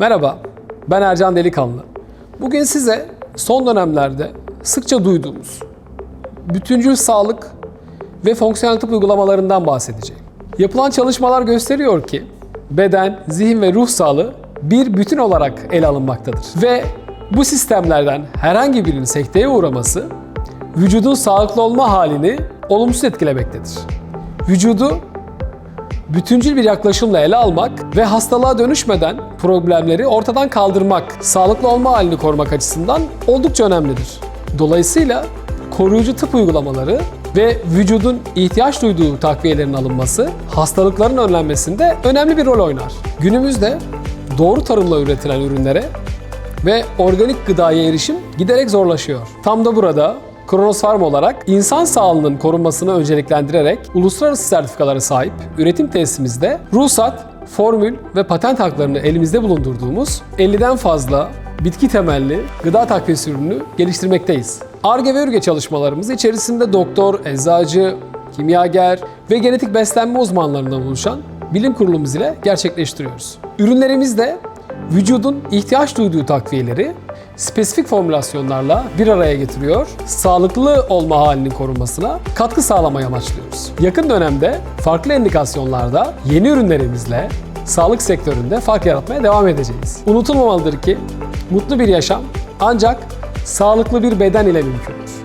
Merhaba, ben Ercan Delikanlı. Bugün size son dönemlerde sıkça duyduğumuz bütüncül sağlık ve fonksiyonel tıp uygulamalarından bahsedeceğim. Yapılan çalışmalar gösteriyor ki beden, zihin ve ruh sağlığı bir bütün olarak ele alınmaktadır. Ve bu sistemlerden herhangi birinin sekteye uğraması vücudun sağlıklı olma halini olumsuz etkilemektedir. Vücudu bütüncül bir yaklaşımla ele almak ve hastalığa dönüşmeden problemleri ortadan kaldırmak, sağlıklı olma halini korumak açısından oldukça önemlidir. Dolayısıyla koruyucu tıp uygulamaları ve vücudun ihtiyaç duyduğu takviyelerin alınması hastalıkların önlenmesinde önemli bir rol oynar. Günümüzde doğru tarımla üretilen ürünlere ve organik gıdaya erişim giderek zorlaşıyor. Tam da burada Kronos Farm olarak insan sağlığının korunmasını önceliklendirerek uluslararası sertifikalara sahip üretim tesisimizde ruhsat, formül ve patent haklarını elimizde bulundurduğumuz 50'den fazla bitki temelli gıda takviyesi ürünü geliştirmekteyiz. ARGE ve ÜRGE çalışmalarımız içerisinde doktor, eczacı, kimyager ve genetik beslenme uzmanlarından oluşan bilim kurulumuz ile gerçekleştiriyoruz. Ürünlerimizde vücudun ihtiyaç duyduğu takviyeleri spesifik formülasyonlarla bir araya getiriyor, sağlıklı olma halinin korunmasına katkı sağlamayı amaçlıyoruz. Yakın dönemde farklı endikasyonlarda yeni ürünlerimizle sağlık sektöründe fark yaratmaya devam edeceğiz. Unutulmamalıdır ki mutlu bir yaşam ancak sağlıklı bir beden ile mümkündür.